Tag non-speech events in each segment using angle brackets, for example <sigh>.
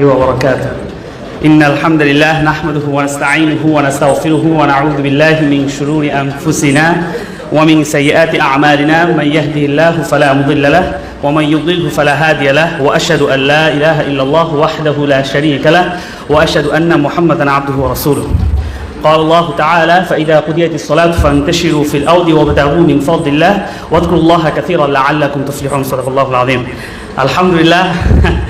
وبركاته. إن الحمد لله نحمده ونستعينه ونستغفره ونعوذ بالله من شرور أنفسنا ومن سيئات أعمالنا. من يهده الله فلا مضل له ومن يضلله فلا هادي له وأشهد أن لا إله إلا الله وحده لا شريك له وأشهد أن محمدا عبده ورسوله. قال الله تعالى فإذا قضيت الصلاة فانتشروا في الأرض وابتغوا من فضل الله واذكروا الله كثيرا لعلكم تفلحون. صدق الله العظيم. الحمد لله. <laughs>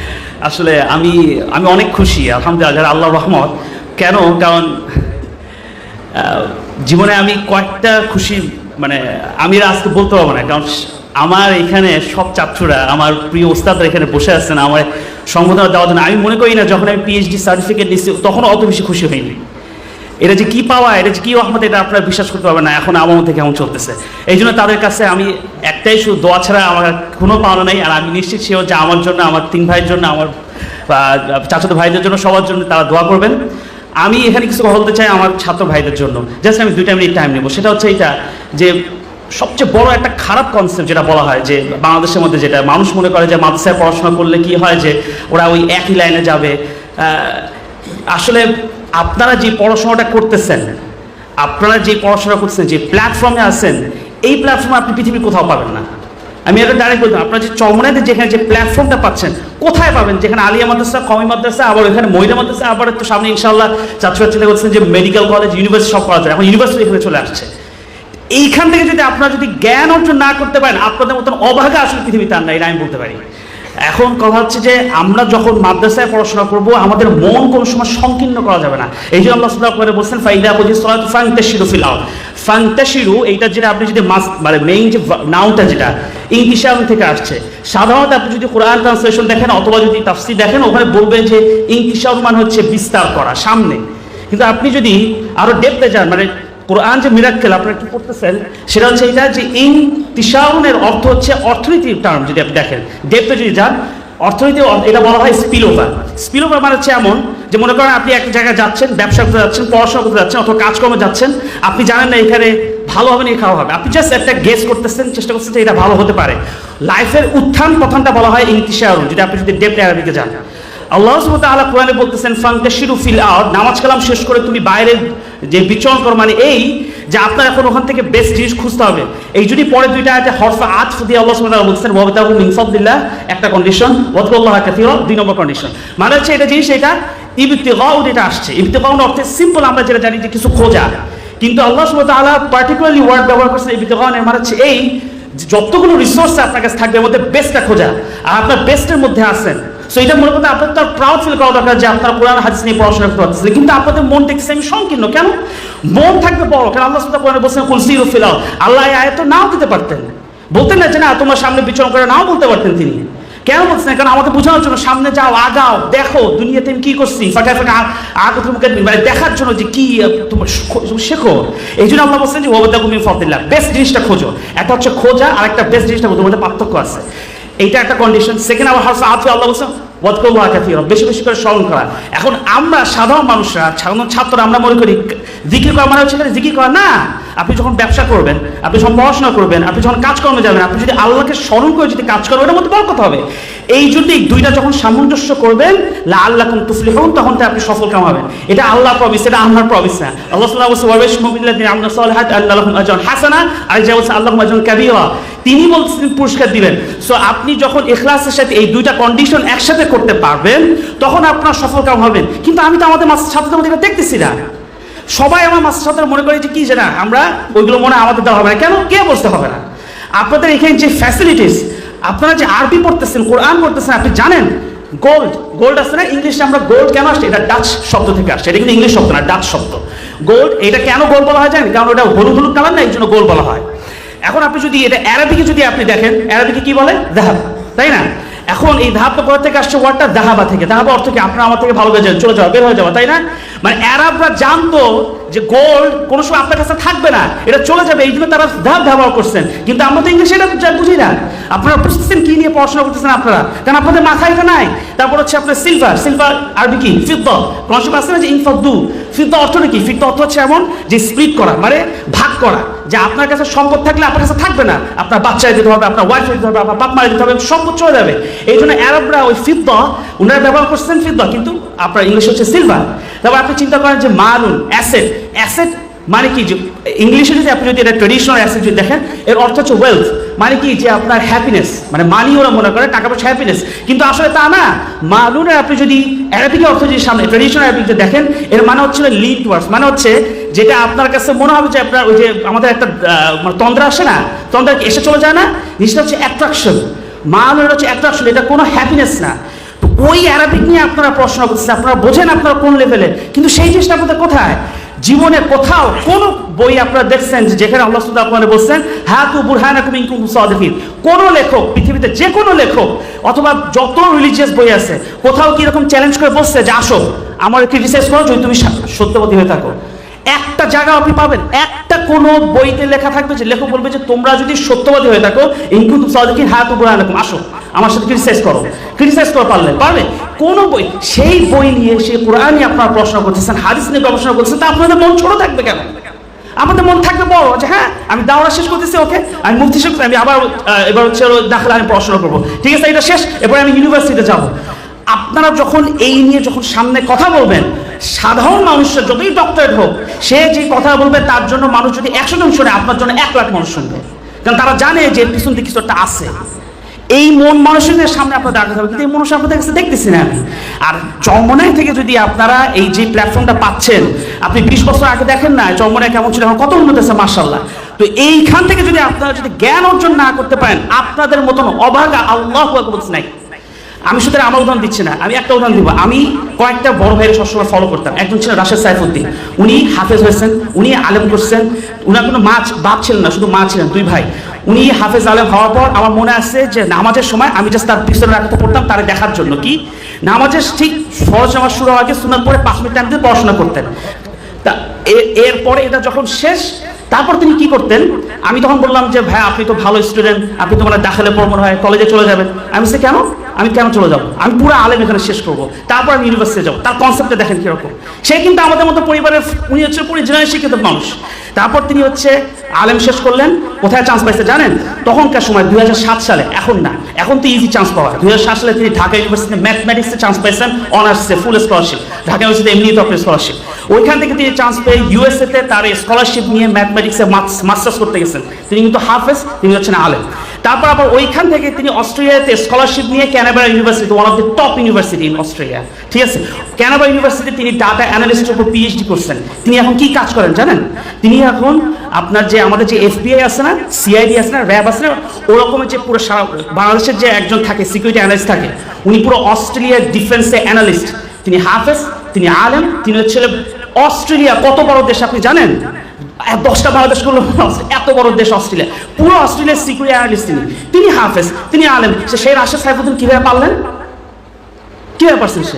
আসলে আমি আমি অনেক খুশি, আলহামদুলিল্লাহ আল্লাহ রহমত। কেন? কারণ জীবনে আমি কয়েকটা খুশি মানে আমি আজকে বলতে পারব না, কারণ আমার এখানে সব ছাত্ররা, আমার প্রিয় ওস্তাদরা এখানে বসে আছেন, আমার সংবোধনা দেওয়ার জন্য। আমি মনে করি না, যখন আমি পিএইচডি সার্টিফিকেট নিচ্ছি তখন অত বেশি খুশি হইনি। এটা যে কি পাওয়া, এটা যে কি রহমত, এটা আপনারা বিশ্বাস করতে পারবেন না, এখন আমার মধ্যে কেমন চলতেছে। এই জন্য তাদের কাছে আমি একটাই শুধু দোয়া ছাড়া আমার কোনো পাওনা নেই, আর আমি নিশ্চিত সেও যে আমার জন্য, আমার তিন ভাইয়ের জন্য, আমার চাচাতো ভাইদের জন্য, সবার জন্য তারা দোয়া করবেন। আমি এখানে কিছু বলতে চাই আমার ছাত্র ভাইদের জন্য। জাস্ট আমি দুইটা মিনিট টাইম নেব। সেটা হচ্ছে এটা যে সবচেয়ে বড় একটা খারাপ কনসেপ্ট যেটা বলা হয়, যে বাংলাদেশের মধ্যে যেটা মানুষ মনে করে যে মাদ্রাসায় পড়াশোনা করলে কি হয় যে ওরা ওই একই লাইনে যাবে। আসলে আপনারা যে পড়াশোনাটা করতেছেন, আপনারা যে পড়াশোনা করছেন যে প্ল্যাটফর্মে আছেন এই প্ল্যাটফর্মে আপনি পৃথিবীর কোথাও পাবেন না। আমি এটা ডাইরেক্ট বলতাম আপনারা যে চমনাতে যেখানে যে প্ল্যাটফর্মটা পাচ্ছেন, কোথায় পাবেন? যেখানে আলিয়া মাদ্রাসা কমি মাদ্রাসা, আবার ওখানে মহিলা মাদ্রাসা, আবার তো সামনে ইনশাল্লাহ ছাত্রছাত্রীরা বলছেন যে মেডিকেল কলেজ ইউনিভার্সিটি সব করা যায়। এখন ইউনিভার্সিটি এখানে চলে আসছে। এইখান থেকে যদি আপনারা যদি জ্ঞান অর্জন না করতে পারেন, আপনাদের মতন অভাগা আসলে পৃথিবীতে আর নাই আমি বলতে পারি। এখন কথা হচ্ছে যে, আমরা যখন মাদ্রাসায় পড়াশোনা করব, আমাদের মন কোনো সময় সংকীর্ণ করা যাবে না। এই জন্য আল্লাহ সাল্লাহ করে বলছেন, ফাইদা বুঝি সলাত ফাংতাশিরু ফিল ফাংতাশিরু এইটা যেটা আপনি যদি মাস মানে মেইন যে নাউনটা যেটা ইংলিশাম থেকে আসছে। সাধারণত আপনি যদি কোরআন ট্রান্সলেশন দেখেন অথবা যদি তাফসির দেখেন, ওখানে বলবে যে ইংলিশাম মানে হচ্ছে বিস্তার করা, সামনে। কিন্তু আপনি যদি আরও ডেপতে যান মানে কোরআন যে মিরাক্কেল আপনারা কি পড়তেছেন, সেটা হচ্ছে এটা যে ইন তিসাউনের অর্থ হচ্ছে অর্থনীতির টার্ম যদি আপনি দেখেন। ডেপতে যদি যান, অর্থনীতি, এটা বলা হয় স্পিলোভার স্পিলোভার মানে হচ্ছে এমন যে মনে করেন আপনি একটা জায়গায় যাচ্ছেন, ব্যবসা করতে যাচ্ছেন, পড়াশোনা করতে যাচ্ছেন অথবা কাজকর্মে যাচ্ছেন, আপনি জানেন না এখানে ভালো হবে না খাওয়া হবে। আপনি জাস্ট একটা গেস করতেছেন, চেষ্টা করতেছেন এটা ভালো হতে পারে। লাইফের উত্থান পতনটা বলা হয় ইন্তিসারুন যদি আপনি যদি ডেপতে আরবিকে যান। আল্লাহ তাআলা কোরআনে বলতেছেন, ফান্তাশিরু ফিল আরদ নামাজ কালাম শেষ করে তুমি বাইরে যে বিচরণ করো মানে এই যে আপনার এখন ওখান থেকে বেস্ট জিনিস খুঁজতে হবে। এই যদি পরে দুইটা আয়াতে হরফা আতফ দিয়ে আল্লাহ সুবহানাহু বলতেছেন ওয়াবতাহু মিন ফাদলিল্লাহ একটা কন্ডিশন ওয়াদকুল্লাহ কাসীরা দুই নম্বর কন্ডিশন মানে হচ্ছে এটা জিনিস, এটা ইবতিগাউ যেটা আসছে অর্থে সিম্পল আমরা যেটা জানি যে কিছু খোঁজা। কিন্তু আল্লাহ ওয়া পার্টিকুলারলি ওয়ার্ড ব্যবহার এর মানে হচ্ছে এই যতগুলো রিসোর্স আপনার কাছে থাকবে, এর মধ্যে বেস্টটা খোঁজা। আর আপনার বেস্টের মধ্যে সো এটা মনে করতে আপনার প্রাউড ফিল করা দরকার যে আপনার কোরআন নিয়ে পড়াশোনা করতে কিন্তু আপনাদের মন আমি সংকীর্ণ। কেন? মন থাকবে বড়। কারণ আল্লাহ কোরআনে আল্লাহ নাও দিতে পারতেন। বলতেন না যে, না, তোমার সামনে বিচরণ করে নাও বলতে পারতেন তিনি। কেন বলছেন না? কারণ আমাকে বোঝানোর জন্য সামনে যাও, আগাও, দেখো দুনিয়াতে আমি কি করছি। ফাঁকা ফাঁকা আগ তোমাকে মানে দেখার জন্য যে কি তোমার শেখো। এই জন্য আল্লাহ বলছেন যে ওবাদা কুমি ফদিল্লাহ বেস্ট জিনিসটা খোঁজো। একটা হচ্ছে খোঁজা, আর একটা বেস্ট জিনিসটা মধ্যে পার্থক্য আছে। এইটা একটা কন্ডিশন সেকেন্ড আবার হাসা আফি আল্লাহ বলছেন বেশি বেশি করে স্মরণ করা। এখন আমরা সাধারণ মানুষরা, সাধারণ ছাত্ররা আমরা মনে করি জিকির করা মানে হচ্ছে জিকির করা। না আপনি যখন ব্যবসা করবেন আপনি যখন পড়াশোনা করবেন আপনি যখন কাজকর্মে যাবেন আপনি যদি আল্লাহকে স্মরণ করে যদি কাজ করেন ওটার মধ্যে বড় কথা হবে এই জন্য দুইটা যখন সামঞ্জস্য করবেন লা আল্লাহ কুম তুফলি হন তখন তো আপনি সফল কাম হবেন এটা আল্লাহ প্রমিস এটা আল্লাহর প্রমিস না আল্লাহ সাল্লাহ ওয়াবেশ সালিহাত আল্লাহ হাসানা আর যা বলছে আল্লাহ তিনি বলছেন পুরস্কার দিবেন সো আপনি যখন ইখলাসের সাথে এই দুইটা কন্ডিশন একসাথে করতে পারবেন তখন আপনার সফল কাম হবেন কিন্তু আমি তো আমাদের ছাত্রদের মধ্যে এটা দেখতেছি না সবাই আমার মাস্টার ছাত্র মনে করে যে কি যে না, আমরা ওইগুলো মনে আমাদের দেওয়া হবে না। কেন? কে বসতে হবে না? আপনাদের এখানে যে ফ্যাসিলিটিস আপনারা যে আরবি পড়তেছেন, কোরআন পড়তেছেন, আপনি জানেন? গোল্ড গোল্ড আসছে না? ইংলিশে আমরা গোল্ড কেন আসছে? এটা ডাচ শব্দ থেকে আসছে। এটা কিন্তু ইংলিশ শব্দ না ডাচ শব্দ। গোল্ড এটা কেন গোল্ড বলা হয় জানেন? কারণ ওটা হলুদ হলুদ কালার না, এই জন্য গোল্ড বলা হয়। এখন আপনি যদি এটা অ্যারাবিকে যদি আপনি দেখেন অ্যারাবিকে কি বলে? দেহাব তাই না? এখন এই ধাপ কোথা থেকে আসছে ওয়ার্ডটা দাহাবা থেকে। দাহাবা অর্থ কি? আপনারা আমার থেকে ভালো বেজে চলে যাওয়া, বের হয়ে যাওয়া, তাই না? মানে অ্যারাবরা জানতো যে গোল্ড কোনো সময় আপনার কাছে থাকবে না, এটা চলে যাবে এই জন্য তারা ধাপ ব্যবহার করছেন। কিন্তু আমরা তো ইংলিশে এটা বুঝি না। আপনারা বুঝতেছেন কি নিয়ে পড়াশোনা করতেছেন আপনারা? কারণ আপনাদের মাথায় এটা নাই। তারপর হচ্ছে আপনার সিলভার সিলভার আরবি কি? ফিদ্দ কোন সময় আছে না যে ইনফাদ্দু ফিদ্দ অর্থটা কি? ফিদ্দ অর্থ হচ্ছে এমন যে স্প্লিট করা মানে ভাগ করা। যে আপনার কাছে সম্পদ থাকলে আপনার কাছে থাকবে না। আপনার বাচ্চায় দিতে হবে, আপনার ওয়াইফে দিতে হবে, আপনার বাপ মায়ের দিতে হবে, সম্পদ চলে যাবে। এই জন্য আরবরা ওই ফিদ্দ ওনারা ব্যবহার করছেন ফিদ্দ কিন্তু আপনার ইংলিশ হচ্ছে সিলভার তারপর আপনি চিন্তা করেন যে মারুন অ্যাসেট অ্যাসেট মানে কি? যে ইংলিশে যদি আপনি যদি এটা ট্রেডিশনাল অ্যাসেট যদি দেখেন, এর অর্থ হচ্ছে ওয়েলথ মানে কি? যে আপনার হ্যাপিনেস মানে মানি ওরা মনে করে, টাকা পয়সা হ্যাপিনেস কিন্তু আসলে তা না। মালুনের আপনি যদি অ্যারাবিক অর্থ যদি সামনে ট্রেডিশনাল অ্যারাবিক যদি দেখেন, এর মানে হচ্ছে লিড ওয়ার্ডস মানে হচ্ছে যেটা আপনার কাছে মনে হবে যে আপনার ওই যে আমাদের একটা মানে তন্দ্রা আসে না? তন্দ্রা এসে চলে যায় না? জিনিসটা হচ্ছে অ্যাট্রাকশন মালুনের হচ্ছে অ্যাট্রাকশন এটা কোনো হ্যাপিনেস না। ওই অ্যারাবিক নিয়ে আপনারা প্রশ্ন করতেছেন, আপনারা বোঝেন আপনারা কোন লেভেলে কিন্তু সেই জিনিসটা আপনাদের কোথায়? জীবনে কোথাও কোন বই আপনারা দেখছেন যেখানে আল্লাহ সুদা আপনারা বলছেন হ্যাঁ তু বুরহান সাদিকিন। কোন লেখক, পৃথিবীতে যে কোনো লেখক, অথবা যত রিলিজিয়াস বই আছে, কোথাও কি চ্যালেঞ্জ করে বসছে যে, আসো আমার ক্রিটিসাইজ করো, যদি তুমি সত্যবাদী হয়ে থাকো। একটা জায়গা আপনি পাবেন। একটা কোনো বইতে লেখা থাকবে যে, লেখক বলবে যে, তোমরা যদি সত্যবাদী হয়ে থাকো ইনকুম সাদিকিন হ্যাঁ তু বুরহান আসো। আমার সাথে ক্রিটিসাইজ করো। ক্রিটিসাইজ করো পারলে, পারবে? কোন বই সেই বই নিয়ে সেই কোরআন নিয়ে আপনারা প্রশ্ন করতেছেন, হাদিস নিয়ে গবেষণা করতেছেন, তা আপনাদের মন ছোট থাকবে কেন? আমাদের মন থাকবে বড় যে হ্যাঁ আমি দাওয়া শেষ করতেছি, ওকে। আমি মুক্তি শেষ আমি আবার এবার হচ্ছে দাখলা আমি পড়াশোনা করব। ঠিক আছে, এটা শেষ এবার আমি ইউনিভার্সিটিতে যাব। আপনারা যখন এই নিয়ে যখন সামনে কথা বলবেন, সাধারণ মানুষের যতই ডক্টরেট হোক, সে যে কথা বলবে, তার জন্য মানুষ যদি একশো জন শুনে, আপনার জন্য এক লাখ মানুষ শুনবে। কারণ তারা জানে যে পিছন দিকে কিছু একটা আছে। এই মন মানুষের সামনে আপনার দাঁড়াতে হবে, কিন্তু এই মানুষ আপনাদের কাছে দেখতেছি না। আর চরমনাই থেকে যদি আপনারা এই যে প্ল্যাটফর্মটা পাচ্ছেন, আপনি বিশ বছর আগে দেখেন না চরমনাই কেমন ছিল, এখন কত উন্নত হয়েছে মার্শাল্লাহ তো এইখান থেকে যদি আপনারা যদি জ্ঞান অর্জন না করতে পারেন, আপনাদের মতন অভাগা আল্লাহ বলছে নাই, আমি শুধু আমার উদাহরণ দিচ্ছি না, আমি একটা উদাহরণ দিব। আমি কয়েকটা বড় ভাইয়ের সবসময় ফলো করতাম, একজন ছিলেন রাশেদ সাইফুদ্দিন, উনি হাফেজ হয়েছেন, উনি আলেম করছেন, উনার কোনো মা বাপ ছিলেন না, শুধু মা ছিলেন, দুই ভাই। উনি হাফেজ আলেম হওয়ার পর আমার মনে আছে যে নামাজের সময় আমি জাস্ট তার পিছনে রাখতে পড়তাম, তারে দেখার জন্য। কি? নামাজের ঠিক ফরজ নামাজ শুরু হওয়ার আগে সুনার পরে পাঁচ মিনিট টাইম দিয়ে পড়াশোনা করতেন। তা এরপরে এটা যখন শেষ, তারপর তিনি কি করতেন? আমি তখন বললাম যে, ভাই, আপনি তো ভালো স্টুডেন্ট আপনি তো মানে দাখালে মনে হয় কলেজে চলে যাবেন। আমি সে কেন? আমি কেন চলে যাব? আমি পুরো আলেম এখানে শেষ করব। তারপর আমি ইউনিভার্সিটি যাব। তার কনসেপ্টটা দেখেন কীরকম। সে কিন্তু আমাদের মতো পরিবারের, উনি হচ্ছে পুরো জেনারেল শিক্ষিত মানুষ। তারপর তিনি হচ্ছে আলেম শেষ করলেন। কোথায় চান্স পাইছে জানেন? তখনকার সময় দুই হাজার সাত সালে, এখন না। এখন তো ইজি চান্স পাওয়া দু হাজার সাত সালে তিনি ঢাকা ইউনিভার্সিটি ম্যাথমেটিক্সে চান্স পাইছেন অনার্সে ফুল স্কলারশিপ ঢাকা ইউনিভার্সিটি এমনি তো স্কলারশিপ ওইখান থেকে তিনি চান্স পেয়ে ইউএসএ তে তার স্কলারশিপ নিয়ে ম্যাথমেটিক্সে মাস্টার্স করতে গেছেন। তিনি কিন্তু হাফেজ, তিনি হচ্ছেন আলেম। তারপর আবার ওইখান থেকে তিনি অস্ট্রেলিয়াতে স্কলারশিপ নিয়ে Canberra university one of the top university in Australia ঠিক আছে? ক্যানাবেরা ইউনিভার্সিটি তিনি ডাটা অ্যানালিস্টের উপর পিএইচডি করছেন। তিনি এখন কি কাজ করেন জানেন? তিনি এখন আপনার যে আমাদের যে এফবিআই আছে না সিআইডি আছে না র্যাব আছে না, ওরকমের যে পুরো সারা বাংলাদেশের যে একজন থাকে সিকিউরিটি অ্যানালিস্ট থাকে, উনি পুরো অস্ট্রেলিয়ার ডিফেন্সে অ্যানালিস্ট তিনি হাফেজ, তিনি আলেম, তিনি হচ্ছে অস্ট্রেলিয়া কত বড় দেশ আপনি জানেন? দশটা বাংলাদেশ করল এত বড় দেশ অস্ট্রেলিয়া। পুরো অস্ট্রেলিয়ার সিকিউরিটি অ্যানালিস্ট তিনি। তিনি হাফেজ, তিনি আলেম। সে সেই রাশেদ সাইফুদ্দিন কীভাবে পারলেন? কীভাবে পারছেন সে?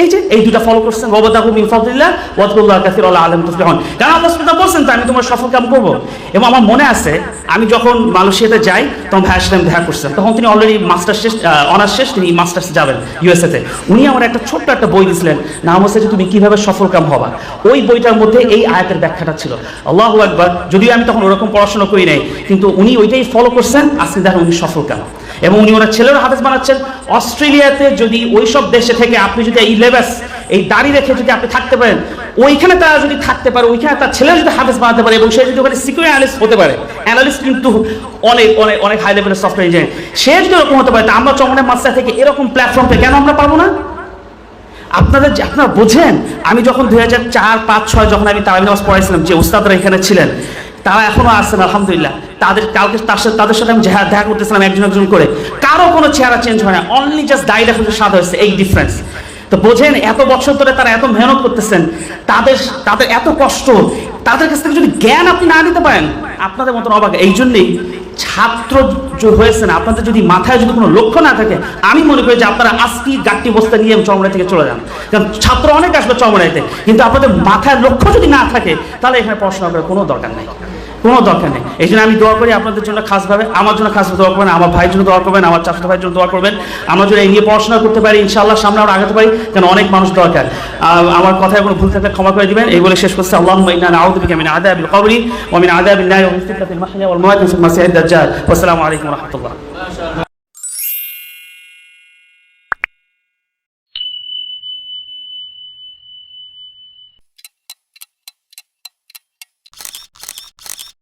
এই যে, এই দুটা ফলো করছেন ওয়াবাদাহু মিন ফাদলিল্লাহ ওয়াদকুল্লাহ কাসীরা আলাম তুফলিহুন। কারণ আল্লাহ সুবহানাহু বলছেন তো আমি তোমার সফল কাম করব? এবং আমার মনে আছে, আমি যখন মালয়েশিয়াতে যাই, তখন ভাইয়ের সাথে দেখা করছিলাম। তখন তিনি অলরেডি মাস্টার শেষ অনার্স শেষ, তিনি মাস্টার্স যাবেন ইউএসএ তে। উনি আমার একটা ছোট্ট একটা বই দিয়েছিলেন নাম হচ্ছে যে, তুমি কীভাবে সফল কাম হবা? ওই বইটার মধ্যে এই আয়াতের ব্যাখ্যাটা ছিল। আল্লাহু আকবার, যদিও আমি তখন ওরকম পড়াশোনা করি নাই, কিন্তু উনি ওইটাই ফলো করছেন, আজকে দেখেন উনি সফল কাম এবং উনি ওনার ছেলের হাফেজ বানাচ্ছেন। অস্ট্রেলিয়াতে যদি ওই সব দেশে থেকে আপনি যদি এই লেবাস, এই দাড়ি রেখে যদি আপনি থাকতে পারেন, ওইখানে তারা যদি থাকতে পারে, ওইখানে তার ছেলে যদি হাফেজ বানাতে পারে এবং সে যদি ওখানে সিকিউর অ্যানালিস্ট হতে পারে অ্যানালিস্ট কিন্তু অনেক অনেক অনেক হাই লেভেলের সফটওয়্যার ইঞ্জিনিয়ার সে যদি এরকম হতে পারে, তা আমরা চমনের মাস্টার থেকে এরকম প্ল্যাটফর্ম থেকে কেন আমরা পাবো না? আপনাদের আপনারা বোঝেন, আমি যখন দুই হাজার চার, পাঁচ, ছয় যখন আমি তারাবি নামাজ পড়াইছিলাম, যে উস্তাদরা এখানে ছিলেন তারা এখনও আসছেন আলহামদুলিল্লাহ। তাদের কালকে তার সাথে তাদের সাথে আমি দেখা- দেখা করতেছিলাম একজন একজন করে। কারও কোনো চেহারা চেঞ্জ হয় না। অনলি জাস্ট দায়িত্ব এখন সাদা হয়েছে, এই ডিফারেন্স তো বোঝেন, এত বছর ধরে তারা এত মেহনত করতেছেন। তাদের তাদের এত কষ্ট। তাদের কাছ থেকে যদি জ্ঞান আপনি না নিতে পারেন, আপনাদের মতন অবাক। এই জন্যই ছাত্র হয়েছেন, আপনাদের যদি মাথায় যদি কোনো লক্ষ্য না থাকে, আমি মনে করি যে আপনারা আজকে গাট্টি বস্তা নিয়ে চমড়া থেকে চলে যান। কারণ ছাত্র অনেক আসবে চমড়াইতে। কিন্তু আপনাদের মাথায় লক্ষ্য যদি না থাকে, তাহলে এখানে পড়াশোনা করার কোনো দরকার নেই। কোনো দরকার নেই। এই জন্য আমি দোয়া করি আপনাদের জন্য খাসভাবে আমার জন্য খাসভাবে দোয়া করবেন, আমার ভাইয়ের জন্য দোয়া করবেন, আমার চাষ ভাইয়ের জন্য দোয়া করবেন। আমার জন্য এই নিয়ে পড়াশোনা করতে পারি, ইনশাআল্লাহ সামনে আমরা আগাতে পারি, কেন অনেক মানুষ দরকার। আমার কথায় কোনো ভুল থাকলে ক্ষমা করে দিবেন। এই বলে শেষ করছে। আল্লাহ ইন্না নাউযু বিকা মিন আযাবিল কবরি ওয়া মিন আযাবিন নার ওয়া মিন ফিতনাতিল ওয়াল মাসিহিদ দাজ্জাল। ওয়া আসসালামু আলাইকুম ওয়া রাহমাতুল্লাহ।